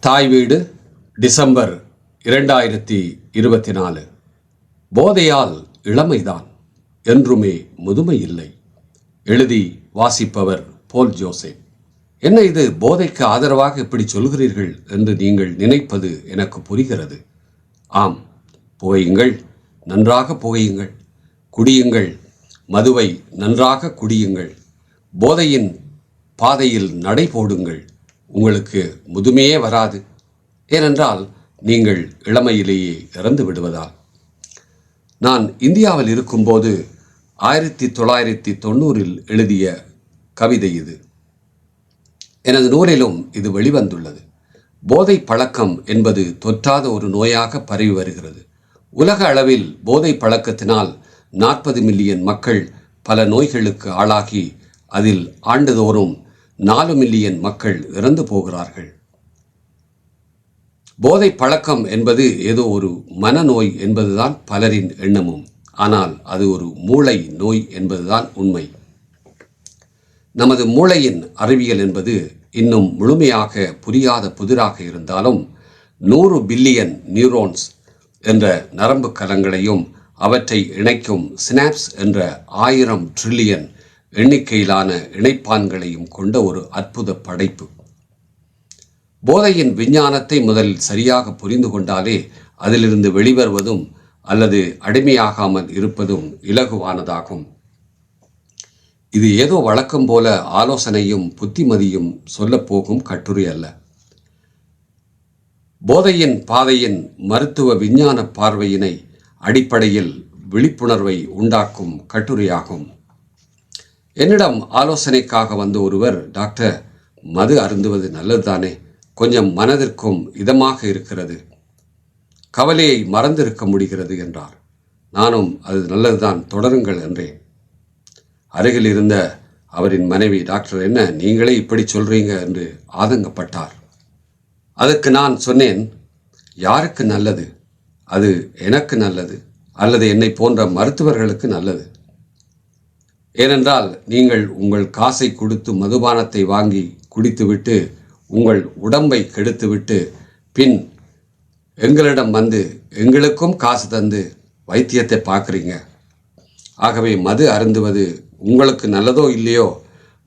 தாய் வீடு டிசம்பர் இரண்டாயிரத்தி இருபத்தி நாலு போதையால் இளமைதான் என்றுமே முதுமை இல்லை எழுதி வாசிப்பவர் போல் ஜோசே என்ன இது போதைக்கு ஆதரவாக இப்படி சொல்கிறீர்கள் என்று நீங்கள் நினைப்பது எனக்கு புரிகிறது. ஆம் புகையுங்கள் நன்றாக புகையுங்கள் குடியுங்கள் மதுவை நன்றாக குடியுங்கள் போதையின் பாதையில் நடை போடுங்கள் உங்களுக்கு முதுமையே வராது. ஏனென்றால் நீங்கள் இளமையிலேயே இறந்து விடுவதால். நான் இந்தியாவில் இருக்கும்போது ஆயிரத்தி தொள்ளாயிரத்தி தொண்ணூறில் எழுதிய கவிதை இது. எனது நூலிலும் இது வெளிவந்துள்ளது. போதை பழக்கம் என்பது தொற்றாத ஒரு நோயாக பரவி வருகிறது. உலக அளவில் போதை பழக்கத்தினால் நாற்பது மில்லியன் மக்கள் பல நோய்களுக்கு ஆளாகி அதில் ஆண்டுதோறும் நாலு மில்லியன் மக்கள் இறந்து போகிறார்கள். போதை பழக்கம் என்பது ஏதோ ஒரு மனநோய் என்பதுதான் பலரின் எண்ணமும். ஆனால் அது ஒரு மூளை நோய் என்பதுதான் உண்மை. நமது மூளையின் அறிவியல் என்பது இன்னும் முழுமையாக புரியாத புதிராக இருந்தாலும் நூறு பில்லியன் நியூரோன்ஸ் என்ற நரம்பு கலங்களையும் அவற்றை இணைக்கும் ஸ்னாப்ஸ் என்ற ஆயிரம் ட்ரில்லியன் எண்ணிக்கையிலான இணைப்பான்களையும் கொண்ட ஒரு அற்புத படைப்பு. போதையின் விஞ்ஞானத்தை முதலில் சரியாக புரிந்து கொண்டாலே அதிலிருந்து வெளிவருவதும் அல்லது அடிமையாகாமல் இருப்பதும் இலகுவானதாகும். இது ஏதோ வழக்கம் போல ஆலோசனையும் புத்திமதியும் சொல்லப்போகும் கட்டுரை அல்ல. போதையின் பாதையின் மருத்துவ விஞ்ஞான பார்வையினை அடிப்படையில் விழிப்புணர்வை உண்டாக்கும் கட்டுரையாகும். என்னிடம் ஆலோசனைக்காக வந்த ஒருவர் டாக்டர் மது அருந்துவது நல்லதுதானே? கொஞ்சம் மனதிற்கும் இதமாக இருக்கிறது. கவலையை மறந்திருக்க முடிகிறது என்றார். நானும் அது நல்லதுதான் தொடருங்கள் என்றேன். அருகில் இருந்த அவரின் மனைவி டாக்டர் என்ன நீங்களே இப்படி சொல்றீங்க என்று ஆதங்கப்பட்டார். அதுக்கு நான் சொன்னேன் யாருக்கு நல்லது? அது எனக்கு நல்லது அல்லது என்னை போன்ற மருத்துவர்களுக்கு நல்லது. ஏனென்றால் நீங்கள் உங்கள் காசை கொடுத்து மதுபானத்தை வாங்கி குடித்துவிட்டு உங்கள் உடம்பை கெடுத்துவிட்டு பின் எங்களிடம் வந்து எங்களுக்கும் காசு தந்து வைத்தியத்தை பார்க்குறீங்க. ஆகவே மது அருந்துவது உங்களுக்கு நல்லதோ இல்லையோ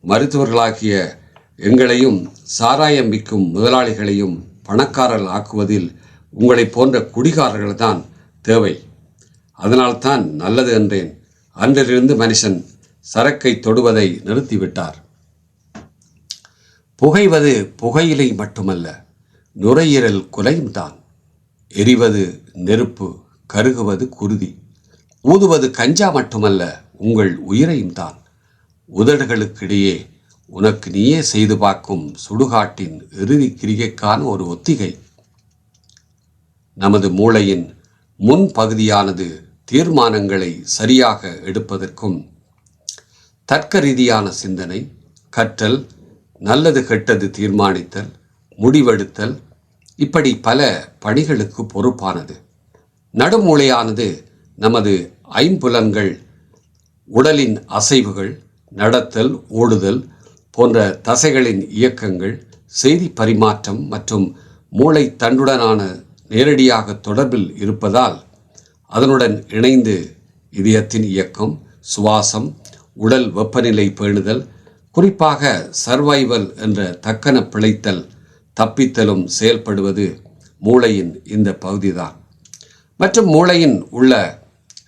மருத்துவர்களாகிய எங்களையும் சாராயம் விற்கும் முதலாளிகளையும் பணக்காரர்கள் ஆக்குவதில் உங்களை போன்ற குடிகாரர்கள் தான் தேவை. அதனால்தான் நல்லது என்றேன். அன்றிலிருந்து மனுஷன் சரக்கை தொடுவதை நிறுத்திவிட்டார். புகைவது புகையிலை மட்டுமல்ல நுரையீரல் குலையும் தான் எரிவது நெருப்பு கருகுவது குருதி. ஊதுவது கஞ்சா மட்டுமல்ல உங்கள் உயிரையும் தான் உதடுகளுக்கிடையே உனக்கு நீயே செய்து பார்க்கும் சுடுகாட்டின் இறுதி கிரிகைக்கான ஒரு ஒத்திகை. நமது மூளையின் முன் பகுதியானது தீர்மானங்களை சரியாக எடுப்பதற்கும் தர்க்க ரீதியான சிந்தனை கற்றல் நல்லது கெட்டது தீர்மானித்தல் முடிவெடுத்தல் இப்படி பல பணிகளுக்கு பொறுப்பானது. நடுமூளையானது நமது ஐம்புலன்கள் உடலின் அசைவுகள் நடத்தல் ஓடுதல் போன்ற தசைகளின் இயக்கங்கள் செய்தி பரிமாற்றம் மற்றும் மூளை தண்டுடனான நேரடியாக தொடர்பில் இருப்பதால் அதனுடன் இணைந்து இதயத்தின் இயக்கம் சுவாசம் உடல் வெப்பநிலை பேணுதல் குறிப்பாக சர்வைவல் என்ற தக்கன பிழைத்தல் தப்பித்தலும் செயல்படுவது மூளையின் இந்த பகுதிதான். மற்றும் மூளையின் உள்ள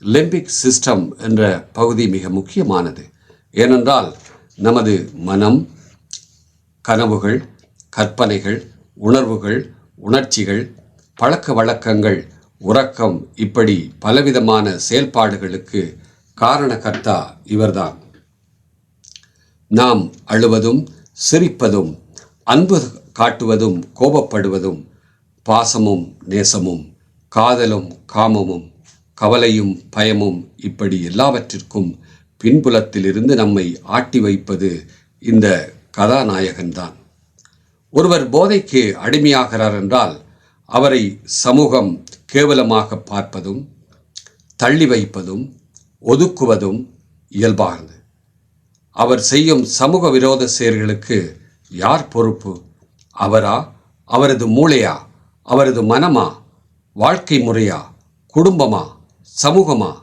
லிம்பிக் சிஸ்டம் என்ற பகுதி மிக முக்கியமானது. ஏனென்றால் நமது மனம் கனவுகள் கற்பனைகள் உணர்வுகள் உணர்ச்சிகள் பழக்க வழக்கங்கள் உறக்கம் இப்படி பலவிதமான செயல்பாடுகளுக்கு காரணகர்த்தா இவர்தான். நாம் அழுவதும் சிரிப்பதும் அன்பு காட்டுவதும் கோபப்படுவதும் பாசமும் நேசமும் காதலும் காமமும் கவலையும் பயமும் இப்படி எல்லாவற்றிற்கும் பின்புலத்திலிருந்து நம்மை ஆட்டி வைப்பது இந்த கதாநாயகன்தான். ஒருவர் போதைக்கு அடிமையாகிறார் என்றால் அவரை சமூகம் கேவலமாக பார்ப்பதும் தள்ளி வைப்பதும் ஒதுக்குவதும் இயல்பானது. அவர் செய்யும் சமூக விரோத செயல்களுக்கு யார் பொறுப்பு? அவரா? அவரது மூளையா? அவரது மனமா? வாழ்க்கை முறையா? குடும்பமா? சமூகமா?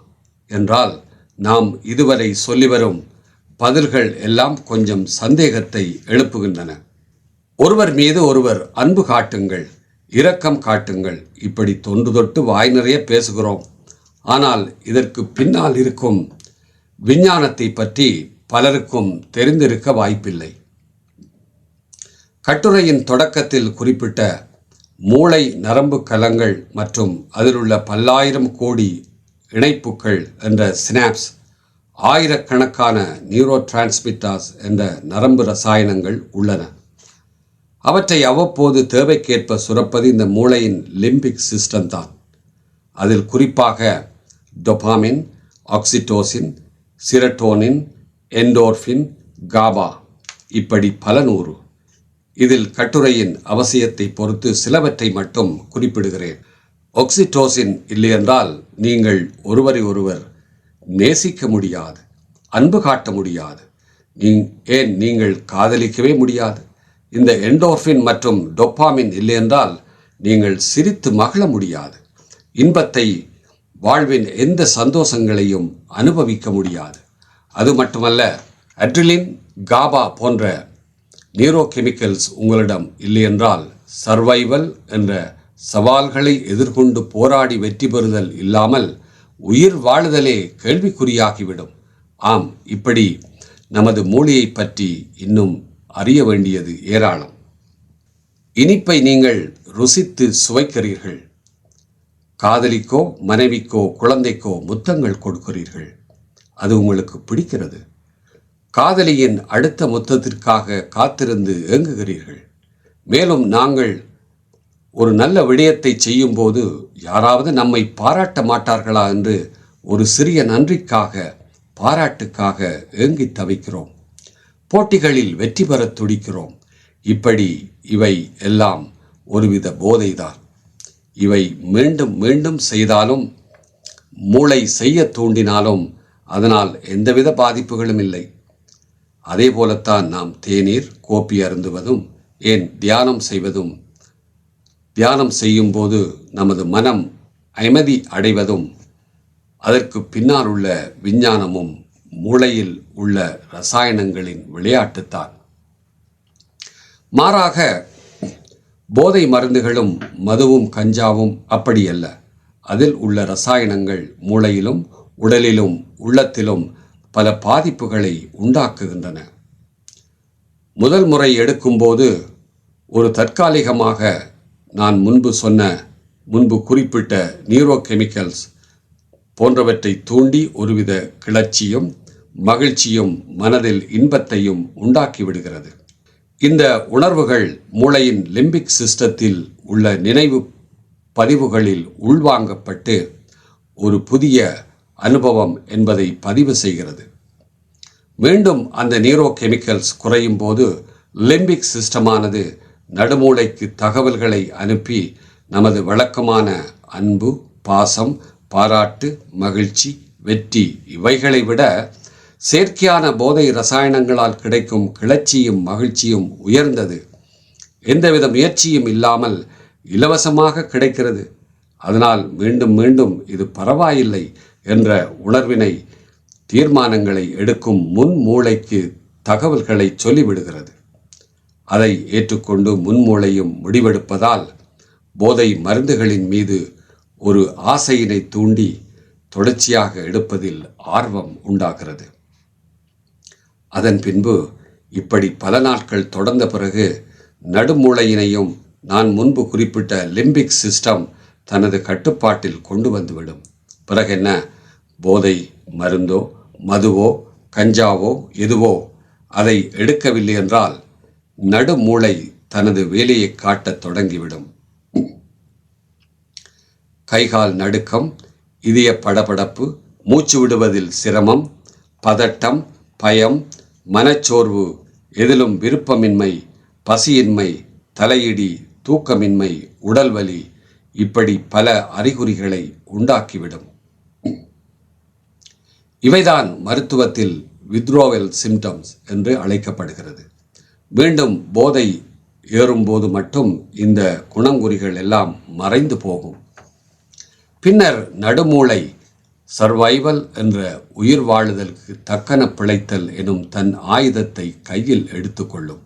என்றால் நாம் இதுவரை சொல்லி வரும் பதில்கள் எல்லாம் கொஞ்சம் சந்தேகத்தை எழுப்புகின்றன. ஒருவர் மீது ஒருவர் அன்பு காட்டுங்கள் இரக்கம் காட்டுங்கள். இப்படி தொன்று தொட்டு வாய் நிறைய பேசுகிறோம். ஆனால் இதற்கு பின்னால் இருக்கும் விஞ்ஞானத்தை பற்றி பலருக்கும் தெரிந்திருக்க வாய்ப்பில்லை. கட்டுரையின் தொடக்கத்தில் குறிப்பிட்ட மூளை நரம்பு கலங்கள் மற்றும் அதிலுள்ள பல்லாயிரம் கோடி இணைப்புகள் என்ற ஸ்னாப்ஸ் ஆயிரக்கணக்கான நியூரோ டிரான்ஸ்மிட்டாஸ் என்ற நரம்பு ரசாயனங்கள் உள்ளன. அவற்றை அவ்வப்போது தேவைக்கேற்ப சுரப்பது இந்த மூளையின் லிம்பிக் சிஸ்டம் தான். அதில் குறிப்பாக டொபாமின் ஆக்சிட்டோசின் சிரட்டோனின் என்டோர்ஃபின் காபா. இப்படி பல நூறு. இதில் கட்டுரையின் அவசியத்தை பொறுத்து சிலவற்றை மட்டும் குறிப்பிடுகிறேன். ஆக்சிடோசின் இல்லையென்றால் நீங்கள் ஒருவரை ஒருவர் நேசிக்க முடியாது அன்பு காட்ட முடியாது. நீ ஏன் நீங்கள் காதலிக்கவே முடியாது? இந்த என்டோர்ஃபின் மற்றும் டொப்பாமின் இல்லையென்றால் நீங்கள் சிரித்து மகிழ முடியாது. இன்பத்தை வாழ்வின் எந்த சந்தோஷங்களையும் அனுபவிக்க முடியாது. அது மட்டுமல்ல அட்ரிலின் காபா போன்ற நியூரோ கெமிக்கல்ஸ் உங்களிடம் இல்லையென்றால் சர்வைவல் என்ற சவால்களை எதிர்கொண்டு போராடி வெற்றி பெறுதல் இல்லாமல் உயிர் வாழுதலே கேள்விக்குறியாகிவிடும். ஆம் இப்படி நமது மூளையை பற்றி இன்னும் அறிய வேண்டியது ஏராளம். இனிப்பை நீங்கள் ருசித்து சுவைக்கிறீர்கள். காதலிக்கோ மனைவிக்கோ குழந்தைக்கோ முத்தங்கள் கொடுக்கிறீர்கள். அது உங்களுக்கு பிடிக்கிறது. காதலியின் அடுத்த முத்தத்திற்காக காத்திருந்து ஏங்குகிறீர்கள். மேலும் நாங்கள் ஒரு நல்ல விடயத்தை செய்யும்போது யாராவது நம்மை பாராட்ட மாட்டார்களா என்று ஒரு சிறிய நன்றிக்காக பாராட்டுக்காக ஏங்கி தவிக்கிறோம். போட்டிகளில் வெற்றி பெறத் துடிக்கிறோம். இப்படி இவை எல்லாம் ஒருவித போதைதான். இவை மீண்டும் மீண்டும் செய்தாலும் மூளை செய்ய தூண்டினாலும் அதனால் எந்தவித பாதிப்புகளும் இல்லை. அதே போலத்தான் நாம் தேநீர் கோப்பி அருந்துவதும் ஏன் தியானம் செய்வதும் தியானம் செய்யும்போது நமது மனம் அமைதி அடைவதும் அதற்கு பின்னால் உள்ள விஞ்ஞானமும் மூளையில் உள்ள ரசாயனங்களின் விளையாட்டுத்தான். மாறாக போதை மருந்துகளும் மதுவும் கஞ்சாவும் அப்படியல்ல. அதில் உள்ள ரசாயனங்கள் மூளையிலும் உடலிலும் உள்ளத்திலும் பல பாதிப்புகளை உண்டாக்குகின்றன. முதல் முறை எடுக்கும்போது ஒரு தற்காலிகமாக நான் முன்பு சொன்ன முன்பு குறிப்பிட்ட நியூரோ கெமிக்கல்ஸ் போன்றவற்றை தூண்டி ஒருவித கிளர்ச்சியும் மகிழ்ச்சியும் மனதில் இன்பத்தையும் உண்டாக்கிவிடுகிறது இந்த உணர்வுகள் மூளையின் லிம்பிக் சிஸ்டத்தில் உள்ள நினைவு பதிவுகளில் உள்வாங்கப்பட்டு ஒரு புதிய அனுபவம் என்பதை பதிவு செய்கிறது. மீண்டும் அந்த நியூரோ கெமிக்கல்ஸ் குறையும் போது லிம்பிக் சிஸ்டமானது நடுமூளைக்கு தகவல்களை அனுப்பி நமது வழக்கமான அன்பு பாசம் பாராட்டு மகிழ்ச்சி வெற்றி இவைகளை விட செயற்கையான போதை ரசாயனங்களால் கிடைக்கும் கிளர்ச்சியும் மகிழ்ச்சியும் உயர்ந்தது. எந்தவித முயற்சியும் இல்லாமல் இலவசமாக கிடைக்கிறது. அதனால் மீண்டும் மீண்டும் இது பரவாயில்லை என்ற உணர்வினை தீர்மானங்களை எடுக்கும் முன் மூளைக்கு தகவல்களை சொல்லிவிடுகிறது. அதை ஏற்றுக்கொண்டு முன்மூளையும் முடிவெடுப்பதால் போதை மருந்துகளின் மீது ஒரு ஆசையினை தூண்டி தொடர்ச்சியாக எடுப்பதில் ஆர்வம் உண்டாகிறது. அதன் பின்பு இப்படி பல நாட்கள் தொடர்ந்த பிறகு நடுமூளையினையும் நான் முன்பு குறிப்பிட்ட லிம்பிக் சிஸ்டம் தனது கட்டுப்பாட்டில் கொண்டு வந்துவிடும். பிறகு என்ன போதை மருந்தோ மதுவோ கஞ்சாவோ எதுவோ அதை எடுக்கவில்லை என்றால் நடுமூளை தனது வேலையை காட்டத் தொடங்கிவிடும். கைகால் நடுக்கம் இதய படபடப்பு மூச்சு விடுவதில் சிரமம் பதட்டம் பயம் மனச்சோர்வு எதிலும் விருப்பமின்மை பசியின்மை தலையிடி தூக்கமின்மை உடல்வலி இப்படி பல அறிகுறிகளை உண்டாக்கிவிடும். இவைதான் மருத்துவத்தில் வித்ரோவல் சிம்டம்ஸ் என்று அழைக்கப்படுகிறது. மீண்டும் போதை ஏறும்போது மட்டும் இந்த குணங்குறிகள் எல்லாம் மறைந்து போகும். பின்னர் நடுமூளை சர்வைவல் என்ற உயிர் வாழுதலுக்கு தக்கன பிழைத்தல் எனும் தன் ஆயுதத்தை கையில் எடுத்துக்கொள்ளும்.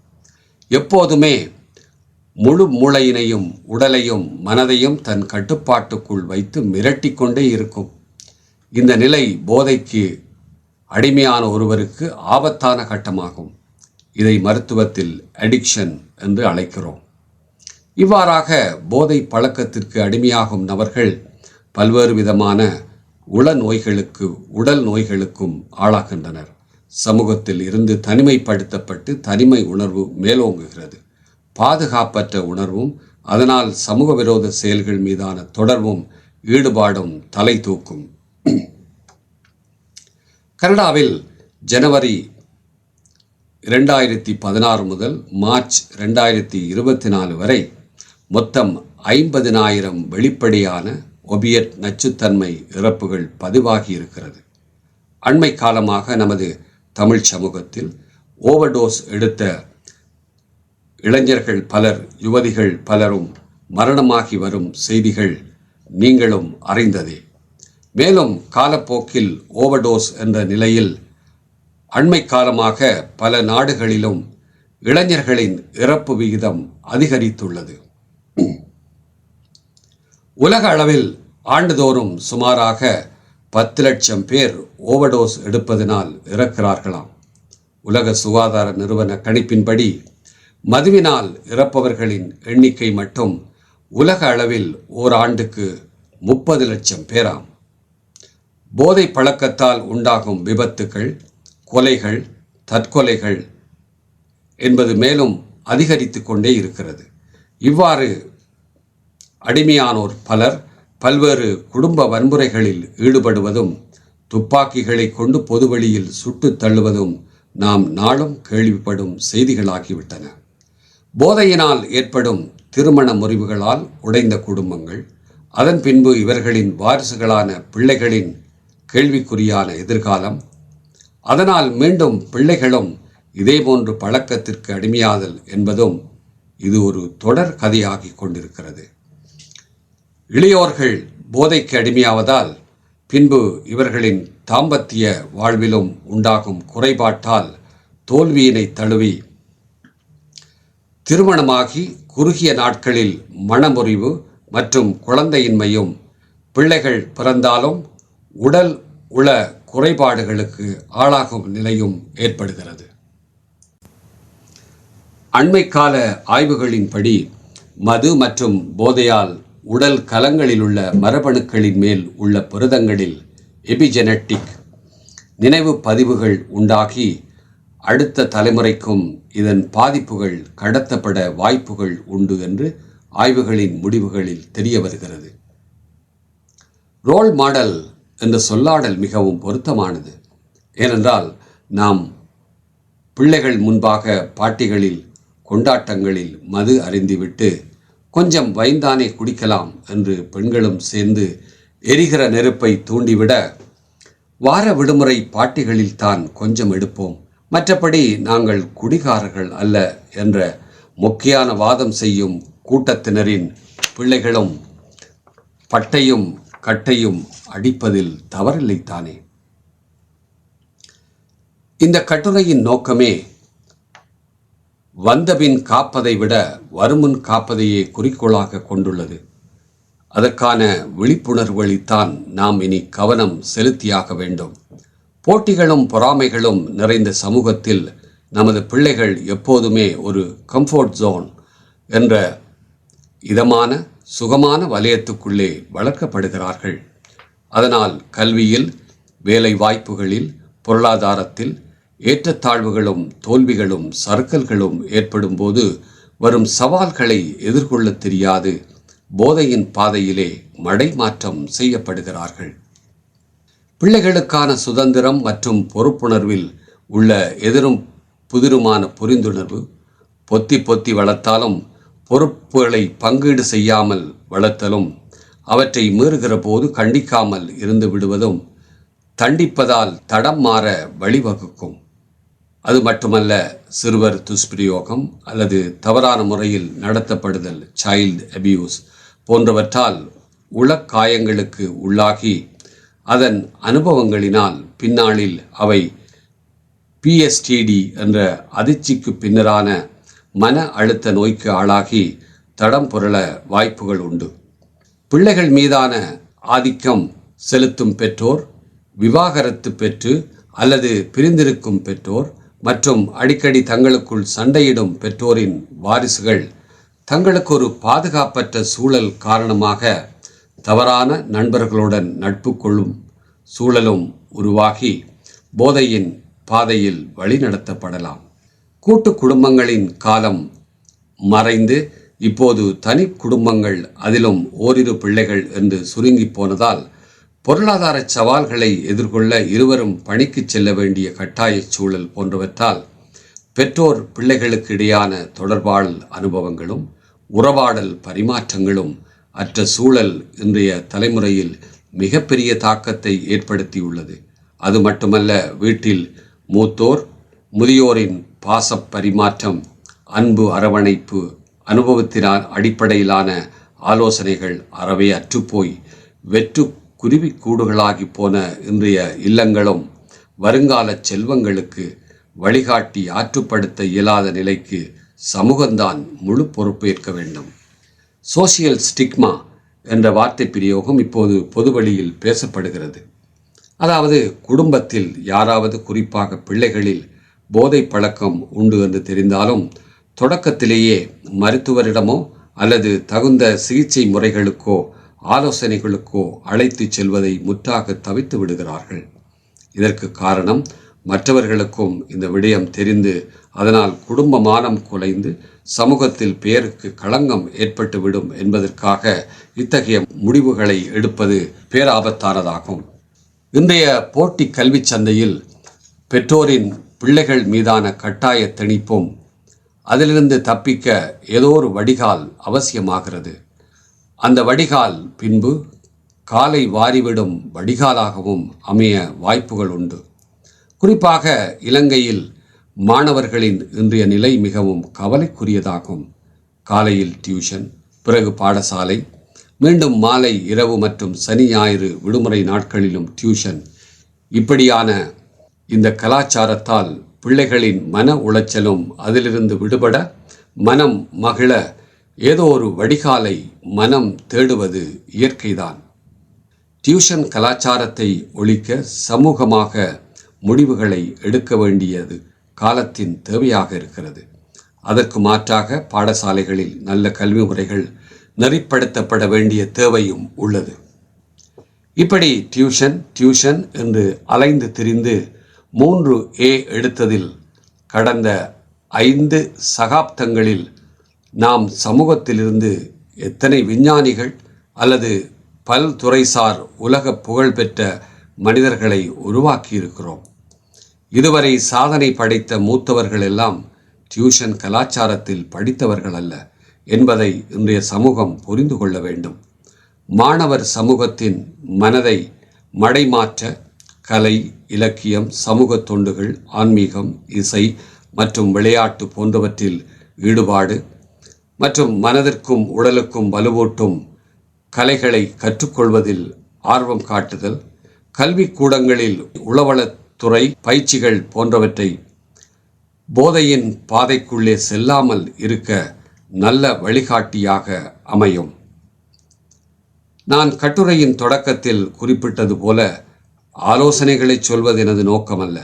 எப்போதுமே முழு மூளையினையும் உடலையும் மனதையும் தன் கட்டுப்பாட்டுக்குள் வைத்து மிரட்டிக்கொண்டே இருக்கும். இந்த நிலை போதைக்கு அடிமையான ஒருவருக்கு ஆபத்தான கட்டமாகும். இதை மருத்துவத்தில் அடிக்ஷன் என்று அழைக்கிறோம். இவ்வாறாக போதை பழக்கத்திற்கு அடிமையாகும் நபர்கள் பல்வேறு விதமான உள நோய்களுக்கு உடல் நோய்களுக்கும் ஆளாகின்றனர். சமூகத்தில் இருந்து தனிமைப்படுத்தப்பட்டு தனிமை உணர்வு மேலோங்குகிறது. பாதுகாப்பற்ற உணர்வும் அதனால் சமூக விரோத செயல்கள் மீதான தொடர்பும் ஈடுபாடும் தலை தூக்கும். கனடாவில் ஜனவரி இரண்டாயிரத்தி பதினாறு முதல் மார்ச் ரெண்டாயிரத்தி இருபத்தி நாலு வரை மொத்தம் ஐம்பதினாயிரம் வெளிப்படையான ஒபியட் நச்சுத்தன்மை இறப்புகள் பதிவாகி இருக்கிறது அண்மை காலமாக நமது தமிழ் சமூகத்தில் ஓவர்டோஸ் எடுத்த இளைஞர்கள் பலர் யுவதிகள் பலரும் மரணமாகி வரும் செய்திகள் நீங்களும் அறிந்ததே. மேலும் காலப்போக்கில் ஓவர்டோஸ் என்ற நிலையில் அண்மை காலமாக பல நாடுகளிலும் இளைஞர்களின் இறப்பு விகிதம் அதிகரித்துள்ளது. உலக அளவில் ஆண்டுதோறும் சுமாராக பத்து லட்சம் பேர் ஓவர்டோஸ் எடுப்பதனால் இறக்கிறார்களாம். உலக சுகாதார நிறுவன கணிப்பின்படி மதுவினால் இறப்பவர்களின் எண்ணிக்கை மட்டும் உலக அளவில் ஓராண்டுக்கு முப்பது லட்சம் பேராம். போதை பழக்கத்தால் உண்டாகும் விபத்துக்கள் கொலைகள் தற்கொலைகள் என்பது மேலும் அதிகரித்து கொண்டே இருக்கிறது. இவ்வாறு அடிமையானோர் பலர் பல்வேறு குடும்ப வன்முறைகளில் ஈடுபடுவதும் துப்பாக்கிகளை கொண்டு பொதுவெளியில் சுட்டுத் தள்ளுவதும் நாம் நாளும் கேள்விப்படும் செய்திகளாகிவிட்டன. போதையினால் ஏற்படும் திருமண முறிவுகளால் உடைந்த குடும்பங்கள் அதன் பின்பு இவர்களின் வாரிசுகளான பிள்ளைகளின் கேள்விக்குறியான எதிர்காலம் அதனால் மீண்டும் பிள்ளைகளும் இதேபோன்று பழக்கத்திற்கு அடிமையாதல் என்பதும் இது ஒரு தொடர் கதையாகி கொண்டிருக்கிறது. இளையோர்கள் போதைக்கு அடிமையாவதால் பின்பு இவர்களின் தாம்பத்திய வாழ்விலும் உண்டாகும் குறைபாட்டால் தோல்வியினை தழுவி திருமணமாகி குறுகிய நாட்களில் மனமுறிவு மற்றும் குழந்தையின்மையும் பிள்ளைகள் பிறந்தாலும் உடல் உள குறைபாடுகளுக்கு ஆளாகும் நிலையும் ஏற்படுகிறது. அண்மைக்கால ஆய்வுகளின்படி மது மற்றும் போதையால் உடல் கலங்களில் உள்ள மரபணுக்களின் மேல் உள்ள புரதங்களில் எபிஜெனட்டிக் நினைவு பதிவுகள் உண்டாகி அடுத்த தலைமுறைக்கும் இதன் பாதிப்புகள் கடத்தப்பட வாய்ப்புகள் உண்டு என்று ஆய்வுகளின் முடிவுகளில் தெரிய வருகிறது. ரோல் மாடல் என்ற சொல்லாடல் மிகவும் பொருத்தமானது. ஏனென்றால் நாம் பிள்ளைகள் முன்பாக பாட்டிகளில் கொண்டாட்டங்களில் மது அறிந்துவிட்டு கொஞ்சம் வைந்தானே குடிக்கலாம் என்று பெண்களும் சேர்ந்து எரிகிற நெருப்பை தூண்டிவிட வார விடுமுறை பாட்டிகளில் தான் கொஞ்சம் எடுப்போம். மற்றபடி நாங்கள் குடிகாரர்கள் அல்ல என்ற முக்கியான வாதம் செய்யும் கூட்டத்தினரின் பிள்ளைகளும் பட்டையும் கட்டையும் அடிப்பதில் தவறில்லை தானே இந்த கட்டுரையின் நோக்கமே வந்தபின் காப்பதை விட வருமுன் காப்பதையே குறிக்கோளாக கொண்டுள்ளது. அதற்கான விழிப்புணர்வுகளில்தான் நாம் இனி கவனம் செலுத்தியாக வேண்டும். போட்டிகளும் பொறாமைகளும் நிறைந்த சமூகத்தில் நமது பிள்ளைகள் எப்போதுமே ஒரு கம்ஃபோர்ட் ஜோன் என்ற இதமான சுகமான வலயத்துக்குள்ளே வளர்க்கப்படுகிறார்கள். அதனால் கல்வியில் வேலை வாய்ப்புகளில் பொருளாதாரத்தில் ஏற்றத்தாழ்வுகளும் தோல்விகளும் சறுக்கல்களும் ஏற்படும் போது வரும் சவால்களை எதிர்கொள்ளத் தெரியாது. போதையின் பாதையிலே மடை மாற்றம் செய்யப்படுகிறார்கள். பிள்ளைகளுக்கான சுதந்திரம் மற்றும் பொறுப்புணர்வில் உள்ள எதிரும் புதிருமான புரிந்துணர்வு பொத்தி பொத்தி வளர்த்தாலும் பொறுப்புகளை பங்கீடு செய்யாமல் வளர்த்தலும் அவற்றை மீறுகிற போது கண்டிக்காமல் இருந்து விடுவதும் தண்டிப்பதால் தடம் மாற வழிவகுக்கும். அது மட்டுமல்ல சிறுவர் துஷ்பிரயோகம் அல்லது தவறான முறையில் நடத்தப்படுதல் சைல்டு அபியூஸ் போன்றவற்றால் உளக்காயங்களுக்கு உள்ளாகி அதன் அனுபவங்களினால் பின்னாளில் அவை பிஎஸ்டிடி என்ற அதிர்ச்சிக்கு பின்னரான மன அழுத்த நோய்க்கு ஆளாகி தடம் புரள வாய்ப்புகள் உண்டு. பிள்ளைகள் மீதான ஆதிக்கம் செலுத்தும் பெற்றோர் விவாகரத்து பெற்று அல்லது பிரிந்திருக்கும் பெற்றோர் மற்றும் அடிக்கடி தங்களுக்குள் சண்டையிடும் பெற்றோரின் வாரிசுகள் தங்களுக்கு ஒரு பாதுகாப்பற்ற சூழல் காரணமாக தவறான நண்பர்களுடன் நட்பு கொள்ளும் சூழலும் உருவாகி போதையின் பாதையில் வழிநடத்தப்படலாம். கூட்டு குடும்பங்களின் காலம் மறைந்து இப்போது தனி குடும்பங்கள் அதிலும் ஓரிரு பிள்ளைகள் என்று சுருங்கி போனதால் பொருளாதார சவால்களை எதிர்கொள்ள இருவரும் பணிக்கு செல்ல வேண்டிய கட்டாய சூழல் போன்றவற்றால் பெற்றோர் பிள்ளைகளுக்கு இடையான தொடர்பாடல் அனுபவங்களும் உறவாடல் பரிமாற்றங்களும் அற்ற சூழல் இன்றைய தலைமுறையில் மிகப்பெரிய தாக்கத்தை ஏற்படுத்தியுள்ளது. அது மட்டுமல்ல வீட்டில் மூத்தோர் முதியோரின் பாசப் பரிமாற்றம் அன்பு அரவணைப்பு அனுபவத்தினால் அடிப்படையிலான ஆலோசனைகள் அறவே அற்றுப்போய் வெற்று குருவிக்கூடுகளாகி போன இன்றைய இல்லங்களும் வருங்கால செல்வங்களுக்கு வழிகாட்டி ஆற்றுப்படுத்த இயலாத நிலைக்கு சமூகம்தான் முழு பொறுப்பேற்க வேண்டும். சோசியல் ஸ்டிக்மா என்ற வார்த்தை பிரயோகம் இப்போது பொதுவழியில் பேசப்படுகிறது. அதாவது குடும்பத்தில் யாராவது குறிப்பாக பிள்ளைகளில் போதை பழக்கம் உண்டு என்று தெரிந்தாலும் தொடக்கத்திலேயே மருத்துவரிடமோ அல்லது தகுந்த சிகிச்சை முறைகளுக்கோ ஆலோசனைகளுக்கோ அழைத்து செல்வதை முற்றாக தவித்து விடுகிறார்கள். இதற்கு காரணம் மற்றவர்களுக்கும் இந்த விடயம் தெரிந்து அதனால் குடும்ப மானம் குலைந்து சமூகத்தில் பேருக்கு களங்கம் ஏற்பட்டுவிடும் என்பதற்காக இத்தகைய முடிவுகளை எடுப்பது பேராபத்தானதாகும். இன்றைய போட்டி கல்வி சந்தையில் பெற்றோரின் பிள்ளைகள் மீதான கட்டாய திணிப்பும் அதிலிருந்து தப்பிக்க ஏதோ ஒரு வடிகால் அவசியமாகிறது. அந்த வடிகால் பின்பு காலை வாரிவிடும் வடிகாலாகவும் அமைய வாய்ப்புகள் உண்டு. குறிப்பாக இலங்கையில் மாணவர்களின் இன்றைய நிலை மிகவும் கவலைக்குரியதாகும். காலையில் டியூஷன் பிறகு பாடசாலை மீண்டும் மாலை இரவு மற்றும் சனி ஞாயிறு விடுமுறை நாட்களிலும் டியூஷன். இப்படியான இந்த கலாச்சாரத்தால் பிள்ளைகளின் மன உளைச்சலும் அதிலிருந்து விடுபட மனம் மகிழ ஏதோ ஒரு வடிகாலை மனம் தேடுவது இயற்கைதான். டியூஷன் கலாச்சாரத்தை ஒழிக்க சமூகமாக முடிவுகளை எடுக்க வேண்டியது காலத்தின் தேவையாக இருக்கிறது. அதற்கு மாற்றாக பாடசாலைகளில் நல்ல கல்வி முறைகள் நெறிப்படுத்தப்பட வேண்டிய தேவையும் உள்ளது. இப்படி டியூஷன் டியூஷன் என்று அலைந்து திரிந்து மூன்று ஏ எடுத்ததில் கடந்த ஐந்து சகாப்தங்களில் நாம் சமூகத்திலிருந்து எத்தனை விஞ்ஞானிகள் அல்லது பல்துறைசார் உலக புகழ்பெற்ற மனிதர்களை உருவாக்கியிருக்கிறோம்? இதுவரை சாதனை படைத்த மூத்தவர்கள் எல்லாம் டியூஷன் கலாச்சாரத்தில் படித்தவர்கள் அல்ல என்பதை இன்றைய சமூகம் புரிந்து கொள்ள வேண்டும். மாணவர் சமூகத்தின் மனதை மடைமாற்ற கலை இலக்கியம் சமூக தொண்டுகள் ஆன்மீகம் இசை மற்றும் விளையாட்டு போன்றவற்றில் ஈடுபாடு மற்றும் மனதிற்கும் உடலுக்கும் வலுவூட்டும் கலைகளை கற்றுக்கொள்வதில் ஆர்வம் காட்டுதல் கல்விக்கூடங்களில் உளவளத்துறை பயிற்சிகள் போன்றவற்றை போதையின் பாதைக்குள்ளே செல்லாமல் இருக்க நல்ல வழிகாட்டியாக அமையும். நான் கட்டுரையின் தொடக்கத்தில் குறிப்பிட்டது போல ஆலோசனைகளை சொல்வது எனது நோக்கமல்ல.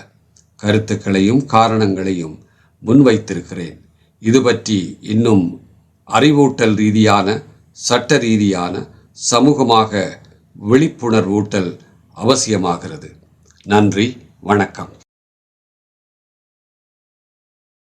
கருத்துக்களையும் காரணங்களையும் முன்வைத்திருக்கிறேன். இது பற்றி இன்னும் அறிவூட்டல் ரீதியான சட்ட ரீதியான சமூகமாக விழிப்புணர்வூட்டல் அவசியமாகிறது. நன்றி வணக்கம்.